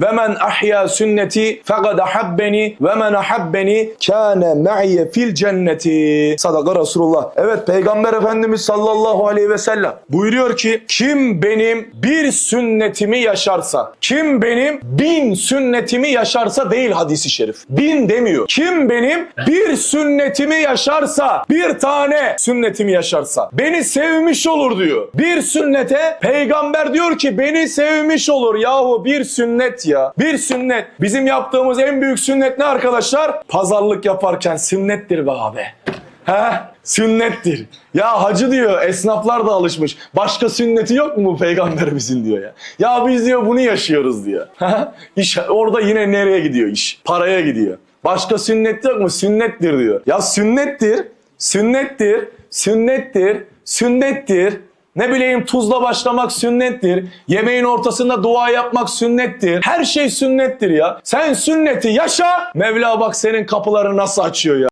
Ve men ahya sünneti fekad ahabbeni ve men ahabbeni kâne me'ye fil cenneti. Sadaka Resulullah. Evet Peygamber Efendimiz sallallahu aleyhi ve sellem buyuruyor ki kim benim bir sünnetimi yaşarsa, kim benim bin sünnetimi yaşarsa değil hadisi şerif. Bin demiyor. Kim benim bir sünnetimi yaşarsa, bir tane sünnetimi yaşarsa beni sevmiş olur diyor. Bir sünnete peygamber diyor ki beni sevmiş olur. Yahu bir sünnet ya. Bir sünnet. Bizim yaptığımız en büyük sünnet ne arkadaşlar? Pazarlık yaparken sünnettir be abi. He? Sünnettir. Ya hacı diyor esnaflar da alışmış. Başka sünneti yok mu bu peygamberimizin diyor ya. Ya biz diyor bunu yaşıyoruz diyor. iş orada yine nereye gidiyor iş? Paraya gidiyor. Başka sünnet yok mu? Sünnettir diyor. Ya sünnettir, sünnettir, sünnettir, sünnettir. Ne bileyim tuzla başlamak sünnettir. Yemeğin ortasında dua yapmak sünnettir. Her şey sünnettir ya. Sen sünneti yaşa. Mevla bak senin kapıları nasıl açıyor ya.